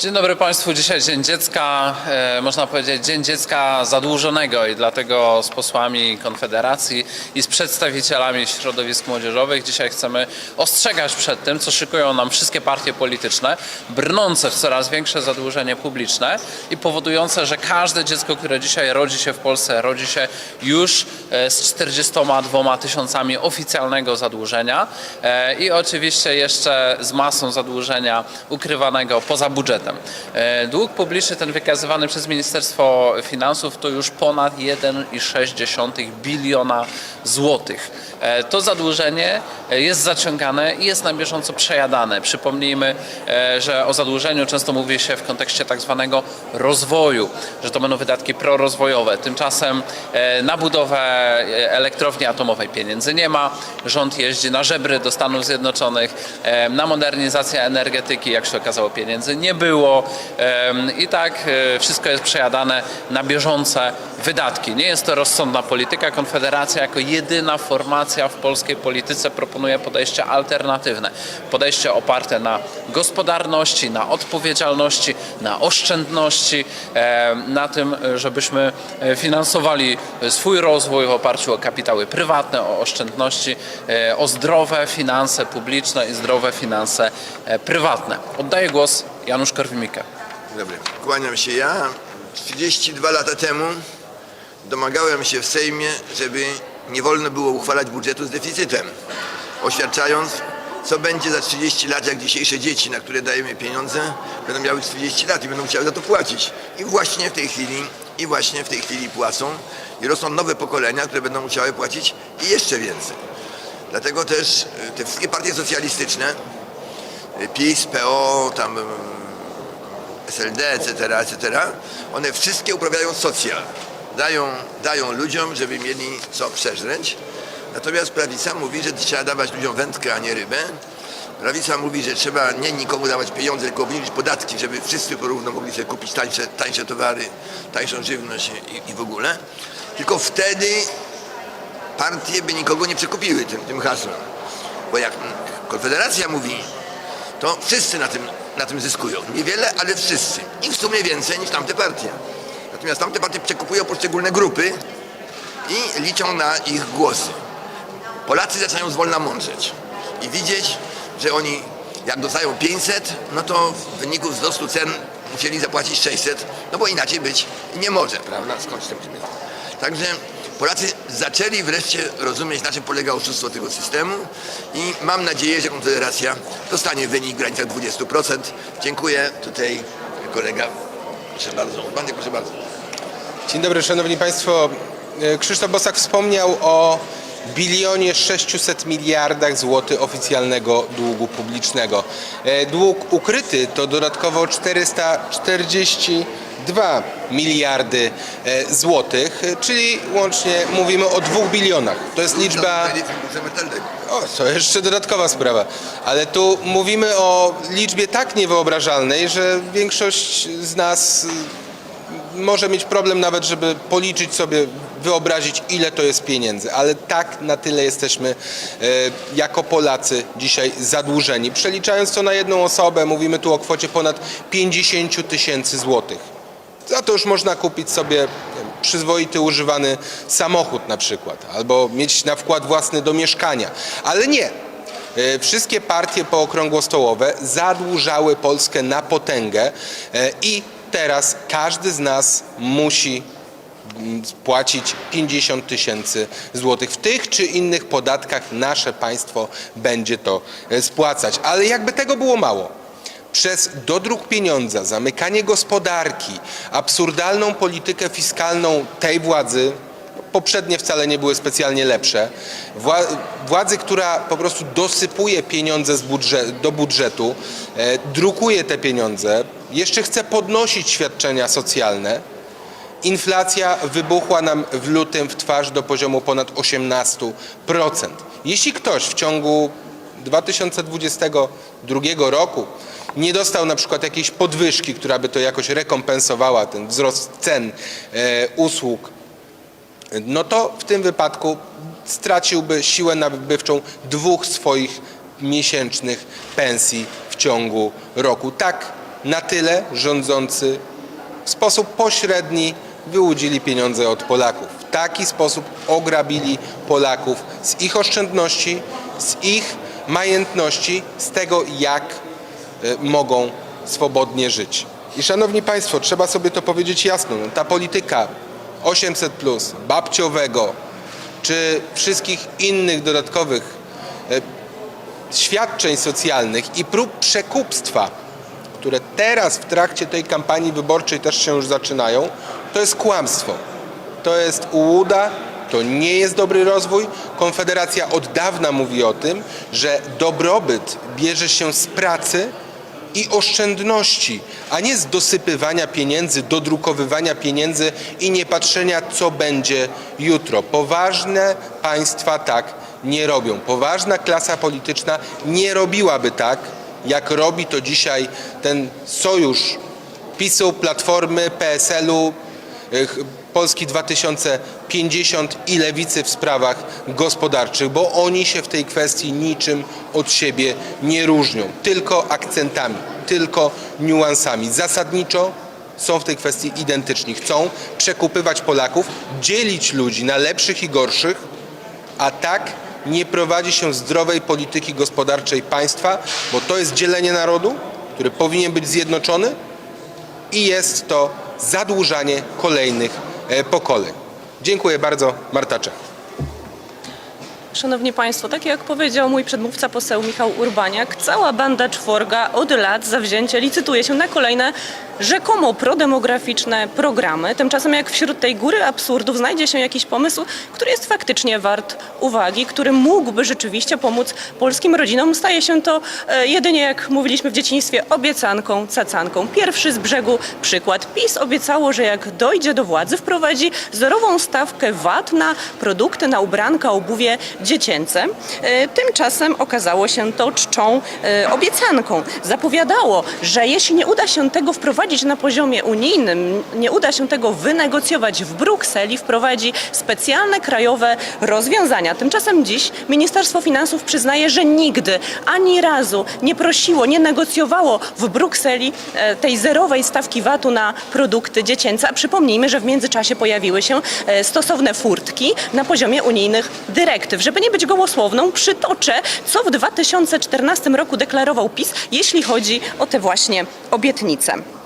Dzień dobry Państwu. Dzisiaj Dzień Dziecka, e, można powiedzieć Dzień Dziecka Zadłużonego i dlatego z posłami Konfederacji i z przedstawicielami środowisk młodzieżowych dzisiaj chcemy ostrzegać przed tym, co szykują nam wszystkie partie polityczne, brnące w coraz większe zadłużenie publiczne i powodujące, że każde dziecko, które dzisiaj rodzi się w Polsce, rodzi się już e, z 42 tysiącami oficjalnego zadłużenia e, i oczywiście jeszcze z masą zadłużenia ukrywanego poza budżetem. E, Dług publiczny ten wykazywany przez Ministerstwo Finansów to już ponad 1,6 biliona złotych. E, To zadłużenie e, jest zaciągane i jest na bieżąco przejadane. Przypomnijmy, e, że o zadłużeniu często mówi się w kontekście tak zwanego rozwoju, że to będą wydatki prorozwojowe. Tymczasem na budowę elektrowni atomowej pieniędzy nie ma. Rząd jeździ na żebry do Stanów Zjednoczonych. Na modernizację energetyki, jak się okazało, pieniędzy nie było. I tak wszystko jest przejadane na bieżące wydatki. Nie jest to rozsądna polityka. Konfederacja jako jedyna formacja w polskiej polityce proponuje podejście alternatywne. Podejście oparte na gospodarności, na odpowiedzialności, na oszczędności, e, na tym, żebyśmy e, finansowali swój rozwój w oparciu o kapitały prywatne, o oszczędności, e, o zdrowe finanse publiczne i zdrowe finanse prywatne. Oddaję głos Janusz Korwin-Mikke. Dobry. Kłaniam się ja. 32 lata temu domagałem się w Sejmie, żeby nie wolno było uchwalać budżetu z deficytem, oświadczając, co będzie za 30 lat, jak dzisiejsze dzieci, na które dajemy pieniądze, będą miały 40 lat i będą chciały za to płacić. I właśnie w tej chwili, i właśnie w tej chwili płacą i rosną nowe pokolenia, które będą musiały płacić i jeszcze więcej. Dlatego też y, te wszystkie partie socjalistyczne, y, PiS, PO, tam y, SLD, etc., etc., one wszystkie uprawiają socjal. Dają, dają ludziom, żeby mieli co przeżreć. Natomiast prawica mówi, że trzeba dawać ludziom wędkę, a nie rybę. Prawica mówi, że trzeba nie nikomu dawać pieniądze, tylko obniżyć podatki, żeby wszyscy porówno mogli sobie kupić tańsze, tańsze towary, tańszą żywność i, i w ogóle. Tylko wtedy partie by nikogo nie przekupiły tym, tym hasłem. Bo jak Konfederacja mówi, to wszyscy na tym, na tym zyskują. Niewiele, ale wszyscy. I w sumie więcej niż tamte partie. Natomiast tamte partie przekupują poszczególne grupy i liczą na ich głosy. Polacy zaczynają zwolna mądrzeć i widzieć, że oni jak dostają 500, no to w wyniku wzrostu cen musieli zapłacić 600, no bo inaczej być nie może, prawda? Skądś pieniądze. Także Polacy zaczęli wreszcie rozumieć, na czym polega oszustwo tego systemu i mam nadzieję, że Konfederacja dostanie wynik w granicach 20%. Dziękuję. Tutaj kolega. Proszę bardzo. Panie, proszę bardzo. Dzień dobry, szanowni państwo. E, Krzysztof Bosak wspomniał o bilionie 600 miliardach złotych oficjalnego długu publicznego. E, Dług ukryty to dodatkowo 442 miliardy e, złotych, czyli łącznie mówimy o 2 bilionach. To jest liczba... O, to jeszcze dodatkowa sprawa. Ale tu mówimy o liczbie tak niewyobrażalnej, że większość z nas y, może mieć problem nawet, żeby policzyć sobie, wyobrazić ile to jest pieniędzy. Ale tak na tyle jesteśmy e, jako Polacy dzisiaj zadłużeni. Przeliczając to na jedną osobę, mówimy tu o kwocie ponad 50 tysięcy złotych. Za to już można kupić sobie przyzwoity używany samochód na przykład, albo mieć na wkład własny do mieszkania. Ale nie. E, Wszystkie partie pookrągłostołowe zadłużały Polskę na potęgę e, i teraz każdy z nas musi mm, płacić 50 tysięcy złotych. W tych czy innych podatkach nasze państwo będzie to e, spłacać. Ale jakby tego było mało, przez dodruk pieniądza, zamykanie gospodarki, absurdalną politykę fiskalną tej władzy, poprzednie wcale nie były specjalnie lepsze, wła- władzy, która po prostu dosypuje pieniądze budżet, do budżetu, e, drukuje te pieniądze, jeszcze chce podnosić świadczenia socjalne, Inflacja wybuchła nam w lutym w twarz do poziomu ponad 18%. Jeśli ktoś w ciągu 2022 roku nie dostał na przykład jakiejś podwyżki, która by to jakoś rekompensowała ten wzrost cen e, usług, no to w tym wypadku straciłby siłę nabywczą dwóch swoich miesięcznych pensji w ciągu roku. Tak na tyle rządzący w sposób pośredni wyłudzili pieniądze od Polaków. W taki sposób ograbili Polaków z ich oszczędności, z ich majętności, z tego jak mogą swobodnie żyć. I szanowni Państwo, trzeba sobie to powiedzieć jasno, no, ta polityka 800, babciowego, czy wszystkich innych dodatkowych e, świadczeń socjalnych i prób przekupstwa, które teraz w trakcie tej kampanii wyborczej też się już zaczynają, to jest kłamstwo. To jest ułuda, to nie jest dobry rozwój. Konfederacja od dawna mówi o tym, że dobrobyt bierze się z pracy i oszczędności, a nie z dosypywania pieniędzy, dodrukowywania pieniędzy i nie patrzenia, co będzie jutro. Poważne państwa tak nie robią. Poważna klasa polityczna nie robiłaby tak, jak robi to dzisiaj ten sojusz PiSu, Platformy, PSL-u, Polski 2050 i Lewicy w sprawach gospodarczych, bo oni się w tej kwestii niczym od siebie nie różnią, tylko akcentami, tylko niuansami. Zasadniczo są w tej kwestii identyczni. Chcą przekupywać Polaków, dzielić ludzi na lepszych i gorszych, a tak nie prowadzi się zdrowej polityki gospodarczej państwa, bo to jest dzielenie narodu, który powinien być zjednoczony i jest to zadłużanie kolejnych e, pokoleń. Dziękuję bardzo, Marta Czech. Szanowni Państwo, tak jak powiedział mój przedmówca poseł Michał Urbaniak, cała banda czworga od lat zawzięcie licytuje się na kolejne rzekomo prodemograficzne programy. Tymczasem jak wśród tej góry absurdów znajdzie się jakiś pomysł, który jest faktycznie wart uwagi, który mógłby rzeczywiście pomóc polskim rodzinom, staje się to e, jedynie, jak mówiliśmy w dzieciństwie, obiecanką, cacanką. Pierwszy z brzegu przykład. PiS obiecało, że jak dojdzie do władzy, wprowadzi zerową stawkę VAT na produkty, na ubranka, obuwie dziecięce. E, Tymczasem okazało się to czczą e, obiecanką. Zapowiadało, że jeśli nie uda się tego wprowadzić na poziomie unijnym, nie uda się tego wynegocjować w Brukseli, wprowadzi specjalne krajowe rozwiązania. Tymczasem dziś Ministerstwo Finansów przyznaje, że nigdy, ani razu nie prosiło, nie negocjowało w Brukseli e, tej zerowej stawki VAT-u na produkty dziecięce. A przypomnijmy, że w międzyczasie pojawiły się e, stosowne furtki na poziomie unijnych dyrektyw. Żeby nie być gołosłowną, przytoczę, co w 2014 roku deklarował PiS, jeśli chodzi o te właśnie obietnice.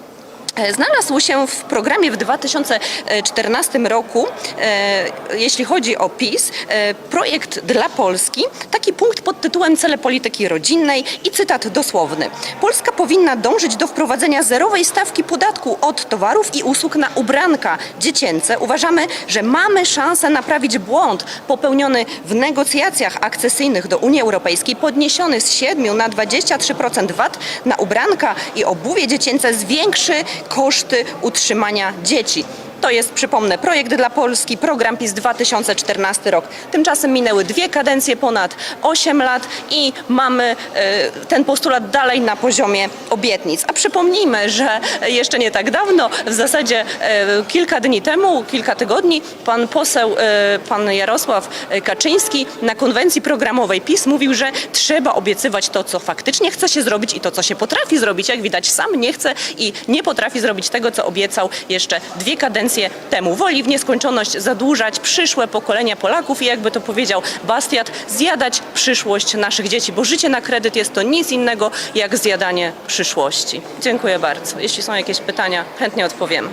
E, Znalazł się w programie w 2014 roku, e, jeśli chodzi o PiS, e, projekt dla Polski, taki punkt pod tytułem Cele polityki rodzinnej i cytat dosłowny. Polska powinna dążyć do wprowadzenia zerowej stawki podatku od towarów i usług na ubranka dziecięce. Uważamy, że mamy szansę naprawić błąd popełniony w negocjacjach akcesyjnych do Unii Europejskiej, podniesiony z 7 na 23% VAT na ubranka i obuwie dziecięce zwiększy koszty utrzymania dzieci. To jest, przypomnę, projekt dla Polski, program PiS 2014 rok. Tymczasem minęły dwie kadencje, ponad 8 lat i mamy e, ten postulat dalej na poziomie obietnic. A przypomnijmy, że jeszcze nie tak dawno, w zasadzie e, kilka dni temu, kilka tygodni, pan poseł, e, pan Jarosław Kaczyński na konwencji programowej PiS mówił, że trzeba obiecywać to, co faktycznie chce się zrobić i to, co się potrafi zrobić. Jak widać, sam nie chce i nie potrafi zrobić tego, co obiecał jeszcze dwie kadencje temu. Woli w nieskończoność zadłużać przyszłe pokolenia Polaków i jakby to powiedział Bastiat, zjadać przyszłość naszych dzieci, bo życie na kredyt jest to nic innego jak zjadanie przyszłości. Dziękuję bardzo. Jeśli są jakieś pytania, chętnie odpowiemy.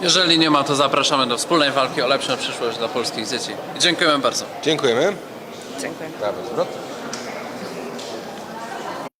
Jeżeli nie ma, to zapraszamy do wspólnej walki o lepszą przyszłość dla polskich dzieci. Dziękujemy bardzo. Dziękujemy. Dziękuję. Prawy zwrot.